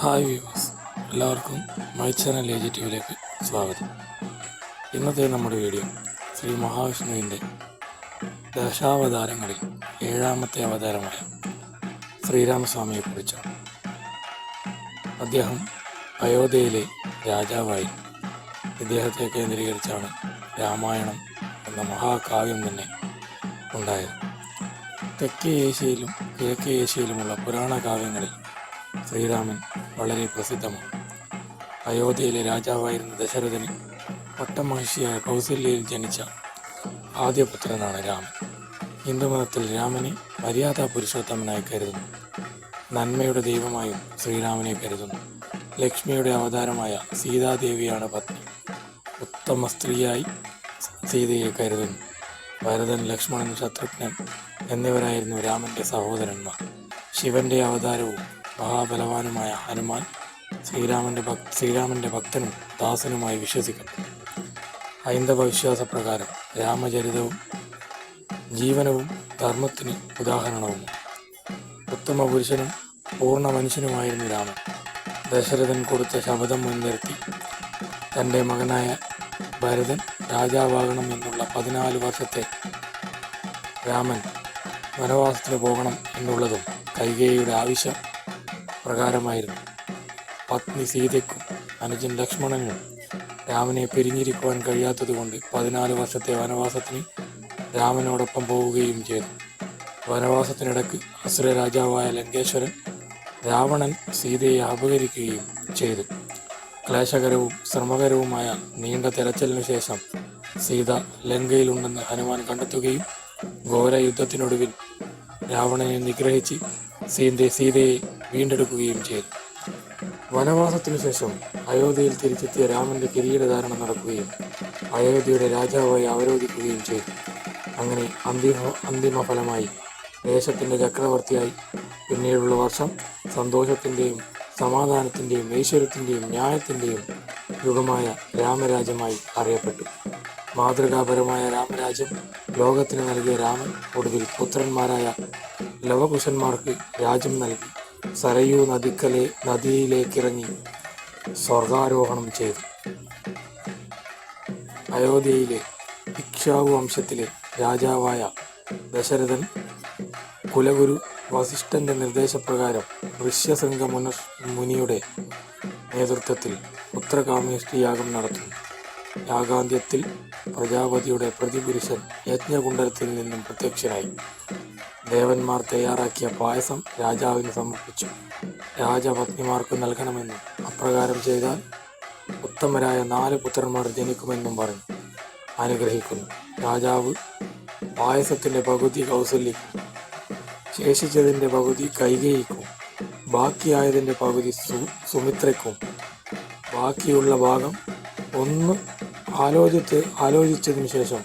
Hi viewers. എല്ലാവർക്കും my channel A G T വിയിലേക്ക് സ്വാഗതം. ഇന്നത്തെ നമ്മുടെ വീഡിയോ ശ്രീ മഹാവിഷ്ണുവിന്റെ ദശാവതാരങ്ങളിൽ ഏഴാമത്തെ അവതാരമായ ശ്രീരാമസ്വാമിയെക്കുറിച്ചാണ് അദ്ദേഹം അയോധ്യയിലെ രാജാവായി ഇദ്ദേഹത്തെ കേന്ദ്രീകരിച്ചാണ് രാമായണം എന്ന മഹാകാവ്യം തന്നെ ഉണ്ടായത്. തെക്കേ ഏഷ്യയിലും കിഴക്കേ ഏഷ്യയിലുമുള്ള പുരാണ കാവ്യങ്ങളിൽ ശ്രീരാമൻ വളരെ പ്രസിദ്ധമാണ്. അയോധ്യയിലെ രാജാവായിരുന്ന ദശരഥന് പട്ടമഹിഷിയായ കൗസല്യയിൽ ജനിച്ച ആദ്യ പുത്രനാണ് രാമൻ. ഹിന്ദുമതത്തിൽ രാമനെ മര്യാദാ പുരുഷോത്തമനായി കരുതുന്നു. നന്മയുടെ ദൈവമായും ശ്രീരാമനെ കരുതുന്നു. ലക്ഷ്മിയുടെ അവതാരമായ സീതാദേവിയാണ് പത്നി. ഉത്തമ സ്ത്രീയായി സീതയെ കരുതുന്നു. ഭരതൻ ലക്ഷ്മണൻ ശത്രുഘ്നൻ എന്നിവരായിരുന്നു രാമന്റെ സഹോദരന്മാർ. ശിവന്റെ അവതാരവും മഹാബലവാനുമായ ഹനുമാൻ ശ്രീരാമന്റെ ഭക് ശ്രീരാമന്റെ ഭക്തനും ദാസനുമായി വിശ്വസിക്കുന്നു ഹൈന്ദവ വിശ്വാസപ്രകാരം രാമചരിതവും ജീവനവും ധർമ്മത്തിന് ഉദാഹരണവും ഉത്തമ പുരുഷനും പൂർണ മനുഷ്യനുമായിരുന്നു രാമൻ. ദശരഥൻ കൊടുത്ത ശപഥം മുൻനിർത്തി തന്റെ മകനായ ഭരതൻ രാജാവാകണം എന്നുള്ള പതിനാല് വർഷത്തെ രാമൻ വനവാസത്തിന് പോകണം എന്നുള്ളതും കൈകേയിയുടെ ആവശ്യം പ്രകാരമായിരുന്നു. പത്നി സീതയ്ക്കും അനുജൻ ലക്ഷ്മണനും രാമനെ പിരിഞ്ഞിരിക്കുവാൻ കഴിയാത്തതുകൊണ്ട് പതിനാല് വർഷത്തെ വനവാസത്തിന് രാമനോടൊപ്പം പോവുകയും ചെയ്തു. വനവാസത്തിനിടയ്ക്ക് അസുര രാജാവായ ലങ്കേശ്വരൻ രാവണൻ സീതയെ അപഹരിക്കുകയും ചെയ്തു. ക്ലേശകരവും ശ്രമകരവുമായ നീണ്ട തെരച്ചിലിനു ശേഷം സീത ലങ്കയിലുണ്ടെന്ന് ഹനുമാൻ കണ്ടെത്തുകയും ഘോര യുദ്ധത്തിനൊടുവിൽ രാവണനെ നിഗ്രഹിച്ച് സീതയെ വീണ്ടെടുക്കുകയും ചെയ്തു. വനവാസത്തിനു ശേഷം അയോധ്യയിൽ തിരിച്ചെത്തിയ രാമന്റെ കിരീടധാരണം നടക്കുകയും അയോധ്യയുടെ രാജാവായി അവരോധിക്കുകയും ചെയ്തു. അങ്ങനെ അന്തിമ അന്തിമ ഫലമായി ദേശത്തിന്റെ ചക്രവർത്തിയായി പിന്നീടുള്ള വർഷം സന്തോഷത്തിന്റെയും സമാധാനത്തിന്റെയും ഐശ്വര്യത്തിന്റെയും ന്യായത്തിന്റെയും യുഗമായ രാമരാജ്യമായി അറിയപ്പെട്ടു. മാതൃകാപരമായ രാമരാജ്യം ലോകത്തിന് നൽകിയ രാമൻ ഒടുവിൽ പുത്രന്മാരായ ലവകുശന്മാർക്ക് രാജ്യം നൽകി. സരയൂ നദിക്കലെ നദിയിലേക്കിറങ്ങി സ്വർഗാരോഹണം ചെയ്തു. അയോധ്യയിലെ ഇക്ഷാവു വംശത്തിലെ രാജാവായ ദശരഥൻ കുലഗുരു വസിഷ്ഠന്റെ നിർദ്ദേശപ്രകാരം ഋഷ്യശൃംഗ മുന മുനിയുടെ നേതൃത്വത്തിൽ പുത്രകാമേഷ്ടി യാഗം നടത്തുന്നു. യാഗാന്ത്യത്തിൽ പ്രജാപതിയുടെ പ്രതിപുരുഷൻ യജ്ഞകുണ്ടലത്തിൽ നിന്നും പ്രത്യക്ഷനായി. ദേവന്മാർ തയ്യാറാക്കിയ പായസം രാജാവിന് സമർപ്പിച്ചു. രാജപത്നിമാർക്ക് നൽകണമെന്നും അപ്രകാരം ചെയ്താൽ ഉത്തമരായ നാല് പുത്രന്മാർ ജനിക്കുമെന്നും പറഞ്ഞു. അനുഗ്രഹിക്കുന്നു. രാജാവ് പായസത്തിന്റെ പകുതി കൗസല്യക്കും ശേഷിച്ചതിന്റെ പകുതി കൈകേയിക്കും ബാക്കിയായതിന്റെ പകുതി സു സുമിത്രയ്ക്കും. ബാക്കിയുള്ള ഭാഗം ഒന്ന് ആലോചിച്ച് ആലോചിച്ചതിന് ശേഷം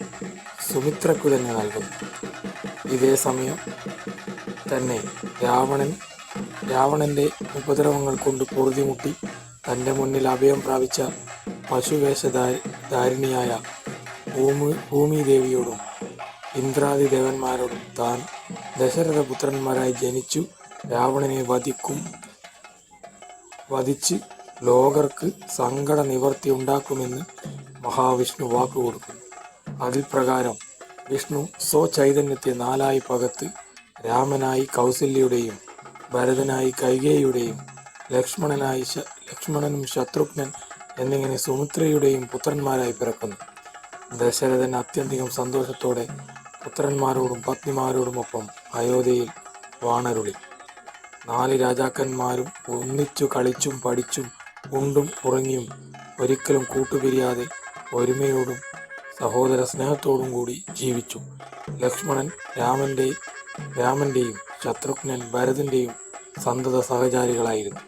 സുമിത്രയ്ക്കു തന്നെ നൽകുന്നു ഇതേ സമയം തന്നെ രാവണൻ രാവണന്റെ ഉപദ്രവങ്ങൾ കൊണ്ട് പൊറുതിമുട്ടി തന്റെ മുന്നിൽ അഭയം പ്രാപിച്ച പശുവേഷധാരിണിയായ ഭൂമി ഭൂമിദേവിയോടും ഇന്ദ്രാദി ദേവന്മാരോടും താൻ ദശരഥ പുത്രന്മാരായി ജനിച്ചു രാവണനെ വധിക്കും. വധിച്ച് ലോകർക്ക് സങ്കട നിവർത്തി ഉണ്ടാക്കുമെന്ന് മഹാവിഷ്ണു വാക്കുകൊടുക്കുന്നു. അതിൽ പ്രകാരം വിഷ്ണു സ്വചൈതന്യത്തെ നാലായി പകത്ത് രാമനായി കൗസല്യയുടെയും ഭരതനായി കൈകേയുടെയും ലക്ഷ്മണനായി ലക്ഷ്മണനും ശത്രുഘ്നൻ എന്നിങ്ങനെ സുമിത്രയുടെയും പുത്രന്മാരായി പിറക്കുന്നു. ദശരഥൻ അത്യന്തികം സന്തോഷത്തോടെ പുത്രന്മാരോടും പത്നിമാരോടുമൊപ്പം അയോധ്യയിൽ വാണരുളി. നാല് രാജാക്കന്മാരും ഒന്നിച്ചു കളിച്ചും പഠിച്ചും ഉണ്ടും ഉറങ്ങിയും ഒരിക്കലും കൂട്ടുപിരിയാതെ ഒരുമയോടും സഹോദര സ്നേഹത്തോടും കൂടി ജീവിച്ചു. ലക്ഷ്മണൻ രാമന്റെ രാമന്റെയും ശത്രുഘ്നൻ ഭരതന്റെയും സന്തത സഹചാരികളായിരുന്നു.